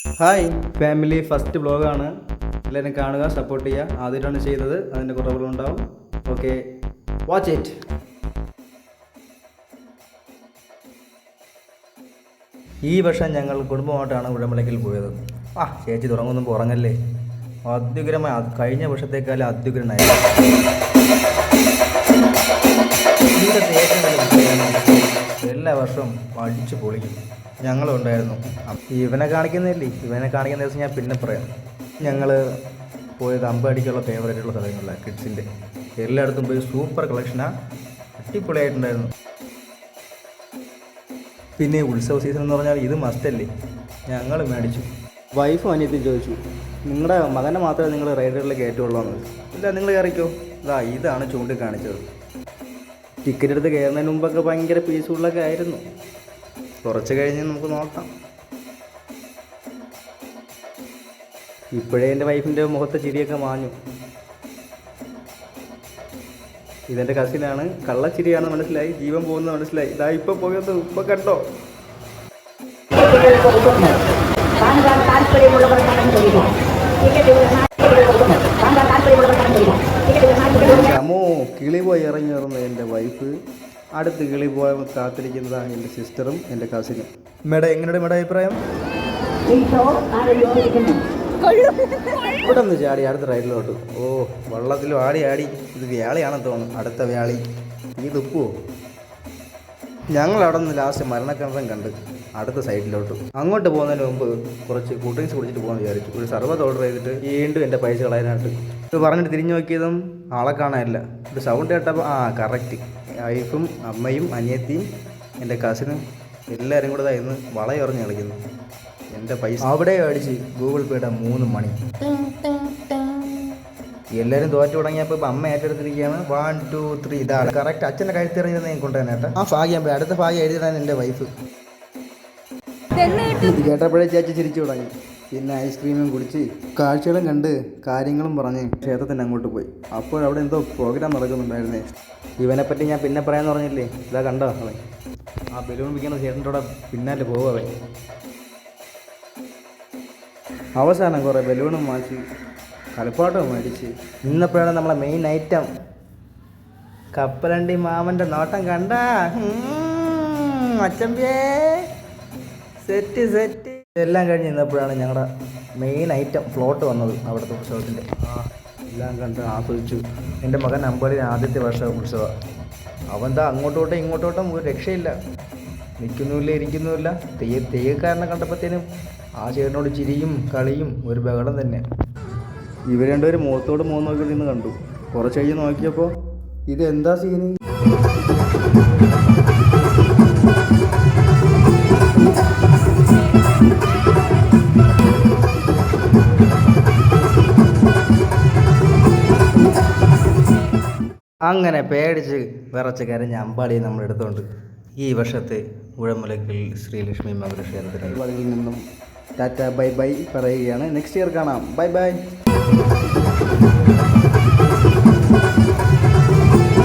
Hi family first ബ്ലോഗാണ് എല്ലാവരും കാണുക support ചെയ്യുക. ആദ്യമായിട്ടാണ് ചെയ്തത്. അതിന്റെ കുറവുകളുണ്ടാവും ഓക്കെ വാച്ച് ഇറ്റ് ഈ വർഷം ഞങ്ങൾ കുടുംബമായിട്ടാണ് ഉഴമലയ്ക്കൽ പോയത്. ആ ചേച്ചി തുടങ്ങുന്നു ഉറങ്ങല്ലേ? അത്യുഗ്രമായ അത് കഴിഞ്ഞ വർഷത്തേക്കാളും അത്യുഗ്രനായി എല്ലാ വർഷവും അടിച്ചു പൊളിക്കും. ഞങ്ങളും ഉണ്ടായിരുന്നു ഇവനെ കാണിക്കുന്നില്ലേ? ഇവനെ കാണിക്കുന്ന ദിവസം ഞാൻ പിന്നെ പറയാം. ഞങ്ങൾ പോയത് അമ്പടിക്കുള്ള ഫേവറേറ്റുള്ള സ്ഥലങ്ങളിലാണ് കിഡ്സിന്റെ. എല്ലായിടത്തും പോയി സൂപ്പർ കളക്ഷനാണ് അടിപൊളിയായിട്ടുണ്ടായിരുന്നു. പിന്നെ ഉത്സവ സീസൺ എന്ന് പറഞ്ഞാൽ ഇത് മസ്റ്റല്ലേ ഞങ്ങൾ മേടിച്ചു. വൈഫ് അനിയത്തിയും ചോദിച്ചു നിങ്ങളുടെ മകനെ മാത്രമേ നിങ്ങൾ റൈഡറിൽ കയറ്റുള്ളൂ എന്ന് ഇല്ല നിങ്ങൾ കയറിക്കോ. ഇതാ ഇതാണ് ചൂണ്ടിക്കാണിച്ചത്. ടിക്കറ്റ് എടുത്ത് കയറുന്നതിന് മുമ്പൊക്കെ ഭയങ്കര പീസ്ഫുള്ളൊക്കെ ആയിരുന്നു. കുറച്ച് കഴിഞ്ഞ് നമുക്ക് നോക്കാം. ഇപ്പോഴേ എന്റെ വൈഫിന്റെ മുഖത്തെ ചിരിയൊക്കെ മാഞ്ഞു. ഇതെന്റെ കസിനാണ്. കള്ളച്ചിരിയാണെന്ന് മനസ്സിലായി. ജീവൻ പോകുന്നത് മനസ്സിലായി. ഇതാ ഇപ്പൊ പോയത് ഇപ്പൊ കണ്ടോ? അമ്മോ കിളി പോയി ഇറങ്ങി വരുന്ന എന്റെ വൈഫ്. അടുത്ത് കിളി പോയ കാത്തിരിക്കുന്നതാണ് എന്റെ സിസ്റ്ററും എന്റെ കസിനും. മേഡം എങ്ങനെയുണ്ട് മേഡം അഭിപ്രായം? ഇവിടെ നിന്ന് ചാടി അടുത്ത റൈഡിലോട്ട് ഓ വള്ളത്തിൽ ആടി ആടി. ഇത് വ്യാളിയാണെന്ന് തോന്നുന്നു. അടുത്ത വ്യാളി. ഈ തുപ്പുവോ? ഞങ്ങൾ അവിടെ നിന്ന് ലാസ്റ്റ് മരണക്കിണറും കണ്ട് അടുത്ത സൈഡിലോട്ട് അങ്ങോട്ട് പോകുന്നതിന് മുമ്പ് കുറച്ച് കൂൾ ഡ്രിങ്ക്സ് കുടിച്ചിട്ട് പോകാൻ വിചാരിച്ചു. ഒരു സർവത്ത് ഓർഡർ ചെയ്തിട്ട് വീണ്ടും എന്റെ പൈസ കളയാനായിട്ട്. ഇത് പറഞ്ഞിട്ട് തിരിഞ്ഞു നോക്കിയതും ആളെ കാണാനില്ല. ഇത് സൗണ്ട് കേട്ടപ്പോൾ ആ കറക്റ്റ് വൈഫും അമ്മയും അനിയത്തിയും എന്റെ കസിനും എല്ലാവരും കൂടെ ഇന്ന് വളയെറിഞ്ഞ് കളിക്കുന്നു. എന്റെ പൈസ അവിടെ അടിച്ച് ഗൂഗിൾ പേയുടെ മൂന്ന് മണി. എല്ലാവരും തോറ്റു തുടങ്ങിയപ്പോൾ ഇപ്പം അമ്മ ഏറ്റെടുത്തിരിക്കുകയാണ്. വൺ ടു ത്രീ ഇതാണ് കറക്റ്റ് അച്ഛന്റെ കഴുത്തിറങ്ങിയത് ഞാൻ കൊണ്ടുവന്നേട്ടാ ആ ഭാഗ്യം പോയി. അടുത്ത ഭാഗ്യം എഴുതിയതാണ് എന്റെ വൈഫ് ഇത് കേട്ടപ്പോഴേ ചേച്ചി ചിരിച്ചു തുടങ്ങി. പിന്നെ ഐസ്ക്രീമും കുടിച്ച് കാഴ്ചകളും കണ്ട് കാര്യങ്ങളും പറഞ്ഞ് ക്ഷേത്രത്തിന്റെ അങ്ങോട്ട് പോയി. അപ്പോൾ അവിടെ എന്തോ പ്രോഗ്രാം നടക്കുന്നുണ്ടായിരുന്നേ. ഇവനെപ്പറ്റി ഞാൻ പിന്നെ പറയാമെന്ന് പറഞ്ഞില്ലേ? ഇതാ കണ്ടോ അവൻ? ആ ബലൂൺ വിൽക്കുന്ന ചേട്ടന്റെ പിന്നാലെ പോകും അവൻ. അവസാനം കുറേ ബലൂണും മാറ്റി കളിപ്പാട്ടവും മേടിച്ച് ഇന്നപ്പോഴാണ് നമ്മളെ മെയിൻ ഐറ്റം കപ്പലണ്ടി മാമന്റെ നോട്ടം കണ്ട? അച്ചമ്പിയേ. Set set. എല്ലാം കഴിഞ്ഞ് ഇന്നപ്പോഴാണ് ഞങ്ങളുടെ മെയിൻ ഐറ്റം ഫ്ലോട്ട് വന്നത് അവിടുത്തെ ഉത്സവത്തിന്റെ ആ എല്ലാം കണ്ട് ആസ്വദിച്ചു. എന്റെ മകൻ അമ്പലി ആദ്യത്തെ വർഷ ഉത്സവം. അവൻ ദാ അങ്ങോട്ടോട്ടും ഇങ്ങോട്ടോട്ടും ഒരു രക്ഷയില്ല. നിൽക്കുന്നുമില്ല ഇരിക്കുന്നുമില്ല. തെയ്യ തെയ്യക്കാരനെ കണ്ടപ്പോഴത്തേനും ആ ചേട്ടനോട് ചിരിയും കളിയും ഒരു ബഹളം തന്നെ. ഇവർ രണ്ടുപേരും മുഖത്തോട് മുഖം നോക്കി നിന്ന് കണ്ടു. കുറച്ച് കഴിഞ്ഞ് നോക്കിയപ്പോൾ ഇത് എന്താ സീന്? അങ്ങനെ പേടിച്ച് വിറച്ച് കരഞ്ഞ അമ്പാടി നമ്മൾ എടുത്തുകൊണ്ട് ഈ വർഷത്തെ ഉഴമുലക്കിൽ ശ്രീലക്ഷ്മി മകരക്ഷേത്രത്തിന് വഴിയിൽ നിന്നും ടാറ്റ ബൈ ബൈ പറയുകയാണ്. നെക്സ്റ്റ് ഇയർ കാണാം. Bye bye